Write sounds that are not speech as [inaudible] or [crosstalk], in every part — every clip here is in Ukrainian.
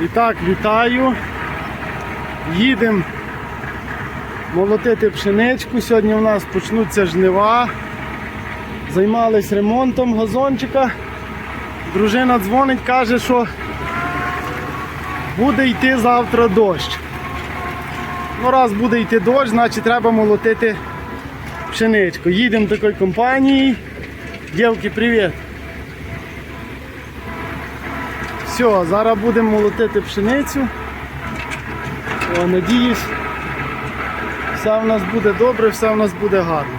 І так, вітаю. Їдемо молотити пшеничку. Сьогодні у нас почнуться жнива. Займались ремонтом газончика. Дружина дзвонить, каже, що буде йти завтра дощ. Ну, раз буде йти дощ, значить треба молотити пшеничку. Їдемо до такої компанії. Дівки, привіт! Все, зараз будемо молотити пшеницю. О, надіюсь, все в нас буде добре, все в нас буде гарно.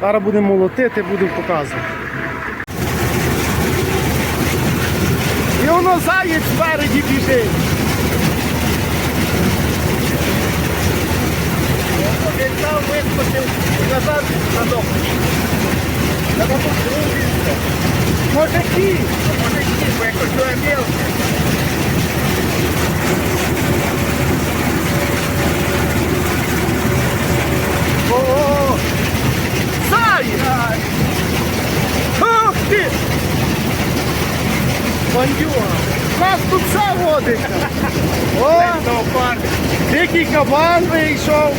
Зараз будемо молотити, буду показувати. І воно заєць спереді біжить. Він там вискочив назад надовго. Треба подивитися. Мужики! Мужики, бо якось то мелко. О! Заєць! Ух ти! Бандюга! Нас тут все водиться! О! Дикий кабан вийшов!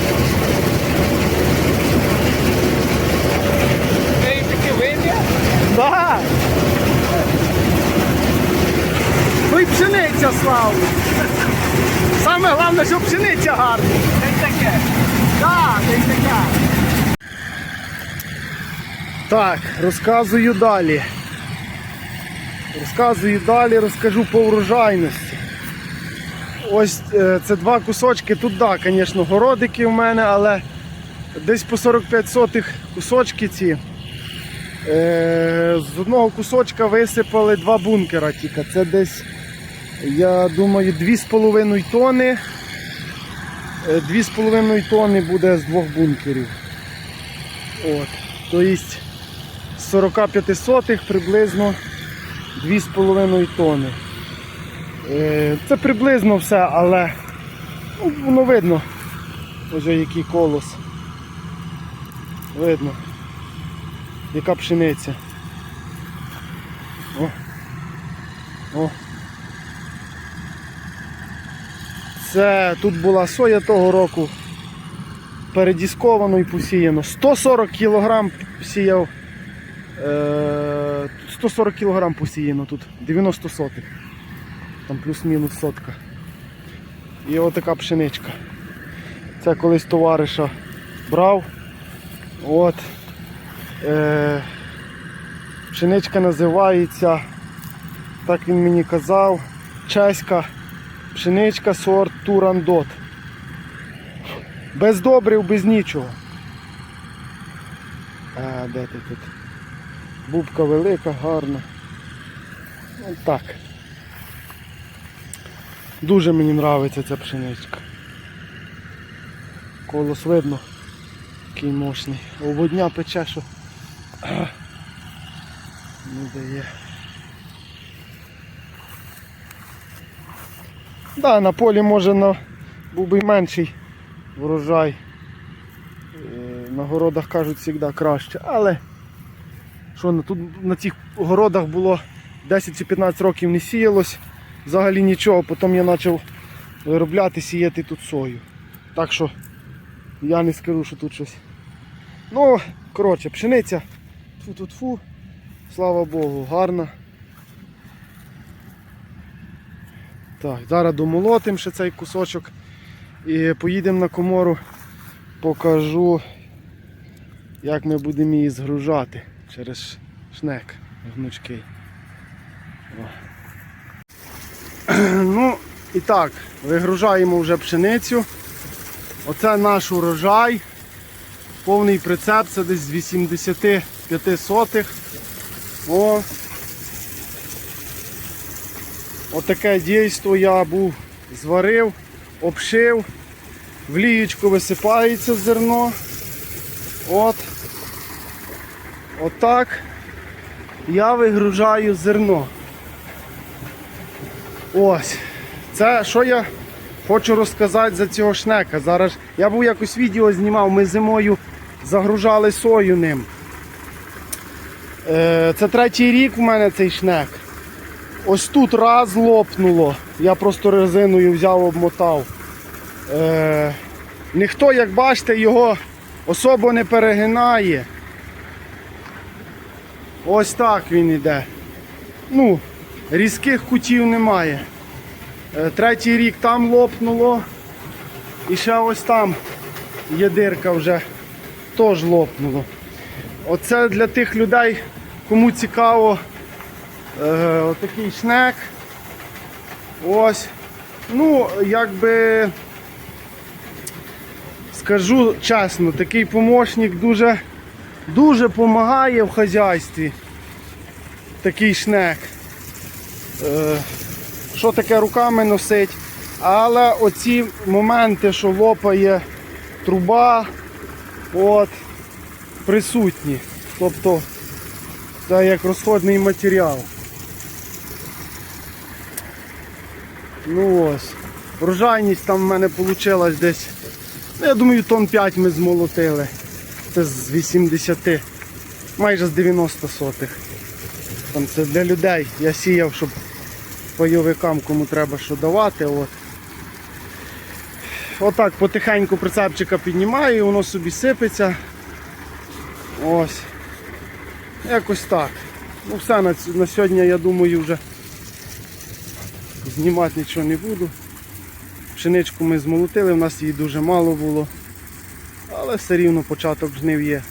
Ти таки вийде? Да! Ну і пшениця славна! Саме головне, що пшениця гарна! Це таке. Так, і така. Так, розказую далі. Розказую далі, розкажу по врожайності. Ось е, це два кусочки. Тут, да, звісно, городики у мене, але десь по 45 сотих кусочки ці. Е, з одного кусочка висипали два бункера тільки. Це десь, я думаю, 2,5 тони. Е, 2,5 тонни буде з двох бункерів. От. Тобто з 45 сотих приблизно 2,5 тонни. Е, Це приблизно все, але ну, воно видно, ось який колос. Видно, яка пшениця. О. О. Це тут була соя того року. Передісковано і посіяно. 140 кг сіяв. Е, 140 кг посіяно тут, 90 сотих. Там плюс-мінус сотка. І отака пшеничка. Це колись товариша брав. От. Е, пшеничка називається, так він мені казав, чеська пшеничка сорт Турандот. Без добрив, без нічого. А, де ти тут? Бубка велика, гарна. Ну так. Дуже мені подобається ця пшеничка. Колос видно, який мощний. Оводня пече, що [clears throat] не дає. Да, на полі може на, був би менший врожай. Е, На городах кажуть завжди краще. Але що тут на цих городах було 10 чи 15 років не сіялось, взагалі нічого, потім я почав виробляти, сіяти тут сою. Так що я не скажу, що тут щось. Ну, коротше, пшениця. Тфу-тфу-тфу. Слава Богу, гарна. Так, зараз домолотимо ще цей кусочок і поїдемо на комору, покажу, як ми будемо її згружати через шнек гнучкий. О. [clears throat] Ну і так, вигружаємо вже пшеницю. Оце наш урожай. Повний прицеп, це десь з 85 сотих. О, Отаке дійство я був зварив, обшив, в лієчку висипається зерно. От. Отак я вигружаю зерно. Ось. Це що я хочу розказати за цього шнека. Зараз я був якось відео знімав, ми зимою загружали сою ним. Е, Це третій рік у мене цей шнек. Ось тут раз лопнуло. Я просто резиною взяв, обмотав. Е, ніхто, як бачите, його особо не перегинає. Ось так він іде. Ну, різких кутів немає. Е, третій рік там лопнуло. І ще ось там є дирка вже теж лопнуло. Оце для тих людей, кому цікаво е, отакий шнек. Ось. Ну, якби скажу чесно, такий помощник дуже дуже допомагає в хазяйстві. Такий шнек. Е, що таке руками носить. Але оці моменти, що лопає труба, от, присутні. Тобто це як розходний матеріал. Ну ось. Врожайність там в мене вийшла десь. Ну, я думаю, тонн 5 ми змолотили. Це з 80, майже з 90 сотих. Там це для людей. Я сіяв, щоб пайовикам кому треба що давати. От. Отак потихеньку прицепчика піднімаю воно собі сипеться. Ось. Якось так. Ну все на, на сьогодні я думаю вже знімати нічого не буду. Пшеничку ми змолотили, в нас її дуже мало було. Але все рівно початок жнив є.